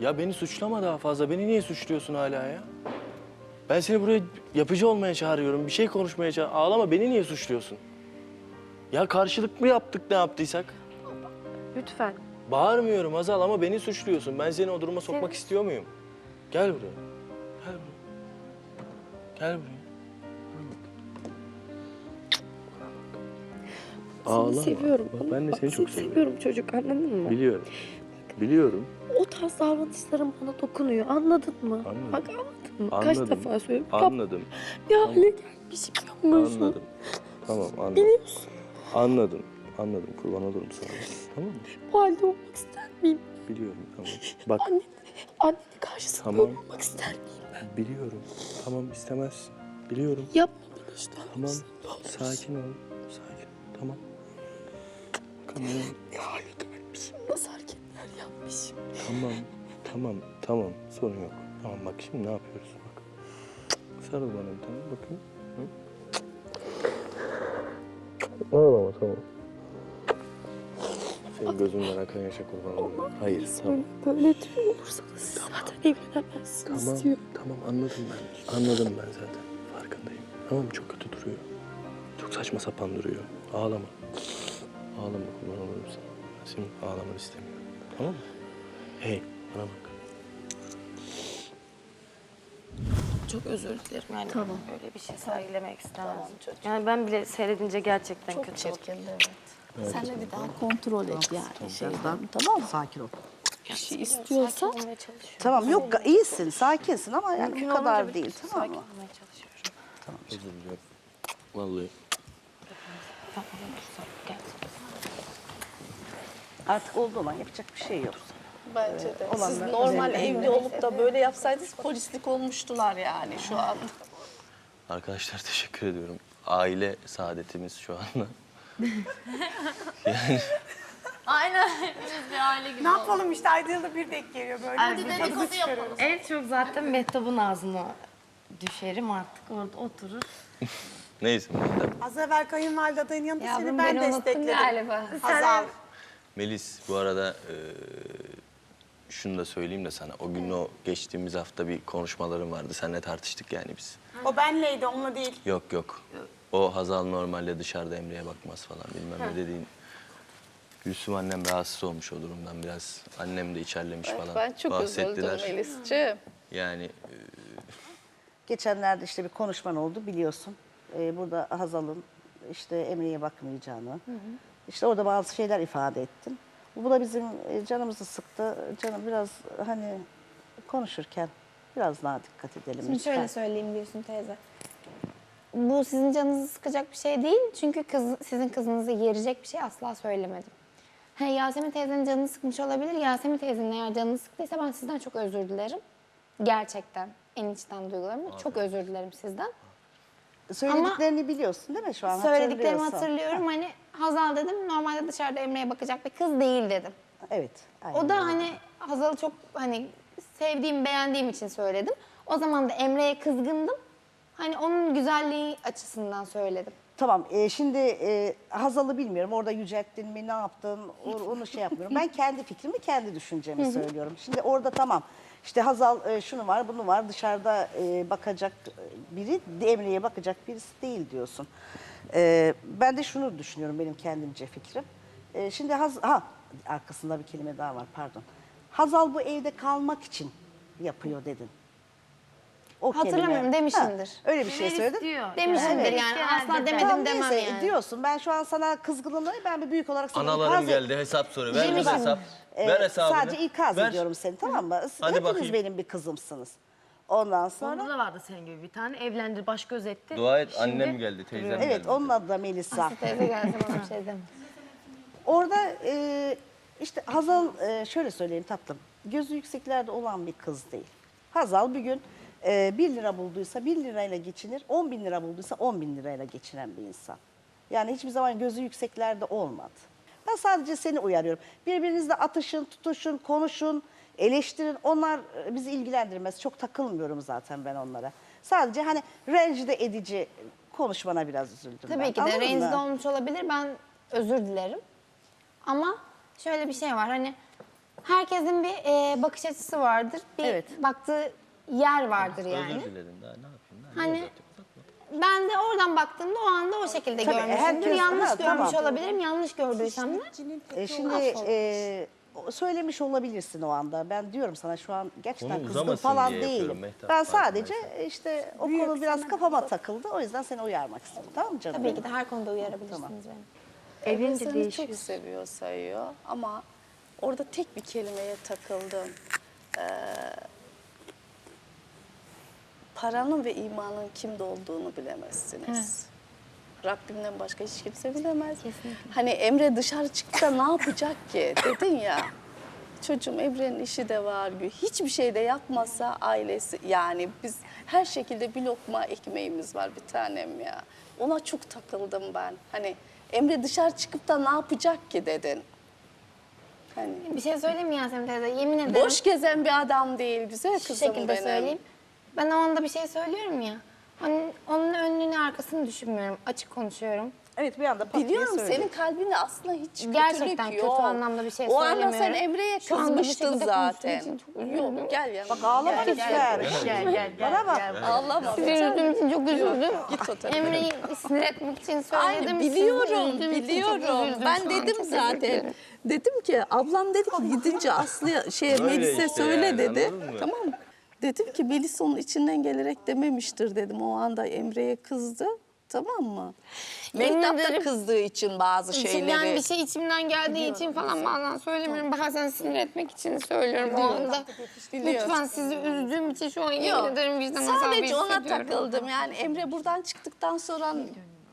Ya beni suçlama daha fazla. Beni niye suçluyorsun hala ya? Ben seni buraya yapıcı olmaya çağırıyorum. Bir şey konuşmaya çağır. Ağlama beni niye suçluyorsun? Ya karşılık mı yaptık ne yaptıysak? Lütfen. Bağırmıyorum Azal ama beni suçluyorsun. Ben seni o duruma sokmak Sen- istiyor muyum? Gel buraya. Gel buraya. Gel buraya. Ağlama. Seni seviyorum. Bak, ben de bak seni çok seviyorum. seviyorum çocuk anladın mı? Biliyorum. Biliyorum. O tarz davranışların bana dokunuyor anladın mı? Anladım. Bak anladın mı? Kaç Anladım. defa söylüyorum. Yap, Anladım. bir hale gelmişim yapmıyorsun. Anladım. Tamam anladım. Biliyorsun. Anladım. Anladım. Kurban olurum sana. Tamam mı? Bu halde olmak ister miyim? Biliyorum tamam. Bak Anne, annenin karşısında Tamam. olmak ister miyim ben? biliyorum. Tamam istemezsin. Biliyorum. Yapma bunu işte. Tamam. Ne. Sakin ol. Sakin. Tamam. Tamam. Ne hale gelmişim. Nasıl yapmışım. Tamam. Tamam. Tamam. Sorun yok. Tamam bak şimdi ne yapıyoruz bak. Sarıl bana bir tane bakayım. Hı? Ağlama tamam. Senin gözünden akan yaşa kurban olayım. Hayır tamam. Böyle, tüy olursanız siz zaten evlenemezsiniz Tamam, diyor. tamam anladım ben. Anladım ben zaten. Farkındayım. Tamam çok kötü duruyor. Çok saçma sapan duruyor. Ağlama. Ağlama kurban olurum sana. Ben senin ağlamanı istemiyorum. Tamam mı? Hey bana bak. Çok özür dilerim yani Tamam. öyle bir şey sergilemek istemem. Yani ben bile seyredince gerçekten Çok kötü oldum. çirkindi evet. Sen de bir daha Kontrol et yani şeyden tamam mı? Sakin ol. Bir şey istiyorsa sakin olmaya çalışıyorum. Tamam yok ga- iyisin, sakinsin ama yani bu kadar olunca değil tamam Sakin mı? olmaya çalışıyorum. Özür dilerim. Vallahi. Dursan gel. Artık oldu olan yapacak bir şey yok. Bence de. Siz olanlar normal evli olup da böyle yapsaydınız polislik olmuştular yani şu an. Arkadaşlar teşekkür ediyorum. Aile saadetimiz şu anda. Aynen. Hepimiz bir aile gibi Ne yapalım işte ayda yılda bir denk geliyor böyle. Hadi Biz de dedikodu yapalım. En çok zaten Mehtap'ın ağzına düşerim artık orada oturur. Neyse. Az evvel kayınvalide adayın yanında Yavrum, seni ben beni unuttun destekledim. galiba. Hazal. Melis bu arada e, şunu da söyleyeyim de sana. O gün o geçtiğimiz hafta bir konuşmalarım vardı. Seninle tartıştık yani biz. O benleydi onunla değil. Yok yok. O Hazal normalde dışarıda Emre'ye bakmaz falan bilmem ne dediğin. Gülsüm annem rahatsız olmuş o durumdan biraz. Annem de içerlemiş falan. Ben çok üzüldüm Bahsettiler. Melis'ciğim. Yani e, Geçenlerde işte bir konuşman oldu biliyorsun. Ee, burada Hazal'ın işte Emre'ye bakmayacağını. İşte orada bazı şeyler ifade ettin. Bu da bizim e, canımızı sıktı. Canım biraz hani konuşurken biraz daha dikkat edelim Şimdi lütfen. şöyle söyleyeyim Gülsün teyze. Bu sizin canınızı sıkacak bir şey değil. Çünkü kız, sizin kızınızı yerecek bir şey asla söylemedim. Ha, Yasemin teyzenin canını sıkmış olabilir. Yasemin teyzenin eğer canını sıktıysa ben sizden çok özür dilerim. Gerçekten en içten duygularımla çok özür dilerim sizden. Söylediklerini biliyorsun değil mi şu an? Söylediklerimi hatırlıyorum. Hani Hazal dedim normalde dışarıda Emre'ye bakacak bir kız değil dedim. Evet. aynen O da öyle. hani Hazal'ı çok hani sevdiğim, beğendiğim için söyledim. O zaman da Emre'ye kızgındım. Hani onun güzelliği açısından söyledim. Tamam e, şimdi e, Hazal'ı bilmiyorum orada yücelttin mi ne yaptın o- onu şey yapmıyorum. Ben kendi fikrimi kendi düşüncemi söylüyorum. Şimdi orada tamam işte Hazal e, şunu var bunu var dışarıda e, bakacak biri Emre'ye bakacak birisi değil diyorsun. E, ben de şunu düşünüyorum benim kendimce fikrim. E, şimdi Haz ha arkasında bir kelime daha var pardon. Hazal bu evde kalmak için yapıyor dedin. O Hatırlamıyorum, demişimdir. Ha, öyle bir şey söyledin. Demişimdir Evet. yani asla demedim Tamam, demem neyse, yani. diyorsun. Ben şu an sana kızgınlığını ben bir büyük olarak sana analarım ikaz geldi hesap soruyor. Ver Demişim. hesap. Ee, Ver hesabını. Sadece ikaz Ver. ediyorum seni tamam mı? Hadi Hepiniz bakayım. benim bir kızımsınız. Ondan sonra Onda da vardı senin gibi bir tane. Evlendi, baş göz etti. Dua et Şimdi annem geldi, teyzem geldi. evet onun adı da Melisa. Aslı teyze gelse bana bir şey demez. Orada e, işte Hazal e, şöyle söyleyeyim tatlım. Gözü yükseklerde olan bir kız değil. Hazal bir gün e, 1 lira bulduysa 1 lirayla geçinir, 10 bin lira bulduysa 10 bin lirayla geçinen bir insan. Yani hiçbir zaman gözü yükseklerde olmadı. Ben sadece seni uyarıyorum. Birbirinizle atışın, tutuşun, konuşun, eleştirin. Onlar e, bizi ilgilendirmez. Çok takılmıyorum zaten ben onlara. Sadece hani rencide edici konuşmana biraz üzüldüm ben. Tabii ki de Anladın mı? rencide olmuş olabilir. Ben özür dilerim. Ama şöyle bir şey var hani herkesin bir e, bakış açısı vardır. Bir Evet. baktığı yer vardır yani. Özür dilerim daha ne yapayım? Daha Hani ben de oradan baktığımda o anda o şekilde Tabii, görmüşümdür. herkes- yanlış ha, görmüş tamam. olabilirim. Yanlış gördüysem de. E, şimdi e, o- söylemiş olabilirsin o anda. Ben diyorum sana şu an gerçekten Konu kızgın uzamasın falan diye değilim. yapıyorum Mehtap, Ben sadece işte o konu biraz kafama takıldı. O yüzden seni uyarmak istedim. Tamam mı canım? Tabii ki de her konuda uyarabilirsiniz beni. Evlenince Evlenince değişiyor. çok seviyor sayıyor ama orada tek bir kelimeye takıldım. Ee, paranın ve imanın kimde olduğunu bilemezsiniz. Rabbimden başka hiç kimse bilemez. Hani Emre dışarı çıktı da ne yapacak ki dedin ya. Çocuğum Emre'nin işi de var. Hiçbir şey de yapmasa ailesi yani biz her şekilde bir lokma ekmeğimiz var bir tanem ya. Ona çok takıldım ben. Hani Emre dışarı çıkıp da ne yapacak ki dedin. Hani Bir şey söyleyeyim mi Yasemin teyze? Yemin ederim. boş gezen bir adam değil güzel şu kızım şekilde benim. söyleyeyim. Ben o anda bir şey söylüyorum ya. Hani onun önünü arkasını düşünmüyorum. Açık konuşuyorum. Evet bir anda pat diye Biliyorum söyledim. senin kalbinde aslında hiç Gerçekten kötülük kötü yok. anlamda bir şey O anda sen söylemiyorum. Emre'ye Şu anda bu kızmıştın şekilde zaten. konuştuğum için çok üzüldüm. Yok gel yanıma. Bak ağlama Gel, lütfen. Gel gel gel. Bana bak. Ağlama. Sizi üzdüğüm için çok üzüldüm. Git o tarafa. Emre'yi sinir etmek için söyledim. Aynı sizi biliyorum, için çok biliyorum. üzüldüm Ben an. dedim Çok özür zaten. dilerim. Dedim ki ablam dedi ki gidince Aslı'ya şey Melis'e işte söyle yani, dedi. anladın mı? Tamam mı? Dedim ki Melis onun içinden gelerek dememiştir dedim. O anda Emre'ye kızdı. Tamam mı? Mehtap da kızdığı için bazı şeyleri. İçimden bir şey içimden geldiği için falan bazen söylemiyorum. Bazen sinir etmek için söylüyorum o anda. Lütfen sizi üzdüğüm için şu an yemin Yok. ederim vicdan azabı Sadece ona hissediyorum. takıldım. Yani Emre buradan çıktıktan sonra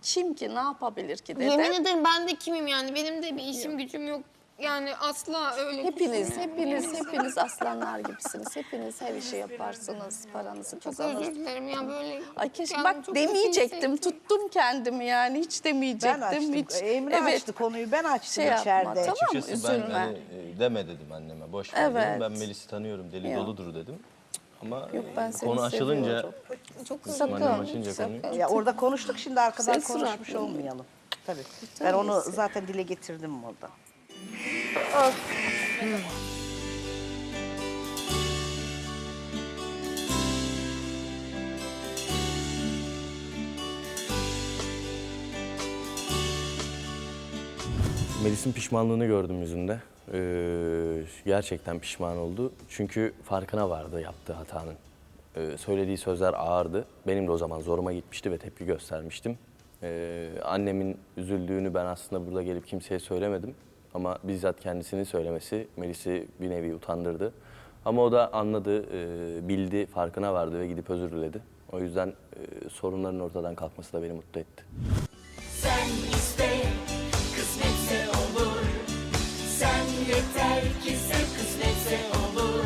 kim ki ne yapabilir ki dedim. Yemin ederim ben de kimim yani. Benim de bir işim gücüm yok. Yani asla öyle Hepiniz, hepiniz, hepiniz aslanlar gibisiniz. Hepiniz her işi yaparsınız, paranızı Çok kazanırsınız. özür dilerim ya böyle. Ay keşke bak çok demeyecektim. Tuttum kendimi yani hiç Ben demeyecektim. açtım. hiç. Emre evet. açtı konuyu. Ben açtım Şey yapma, içeride. tamam. Açıkçası ben üzülme. hani, e, deme dedim anneme. Boş ver Evet. dedim. Ben Melis'i tanıyorum. Deli Yok. doludur dedim. Ama Yok, ben e, seni konu açılınca seviyorum. Çok Sakın, annem açınca sakın. konuyu. Ya orada konuştuk şimdi arkadan konuşmuş suratlı. olmayalım. Tabii. Ben onu zaten dile getirdim orada. Melis'in pişmanlığını gördüm yüzünde. Ee, gerçekten pişman oldu. Çünkü farkına vardı yaptığı hatanın. Ee, söylediği sözler ağırdı. Benim de o zaman zoruma gitmişti ve tepki göstermiştim. Ee, annemin üzüldüğünü ben aslında burada gelip kimseye söylemedim. Ama bizzat kendisinin söylemesi Melis'i bir nevi utandırdı. Ama o da anladı, e, bildi, farkına vardı ve gidip özür diledi. O yüzden e, sorunların ortadan kalkması da beni mutlu etti. Sen iste, kısmetse olur. Sen yeter ki sev, kısmetse olur.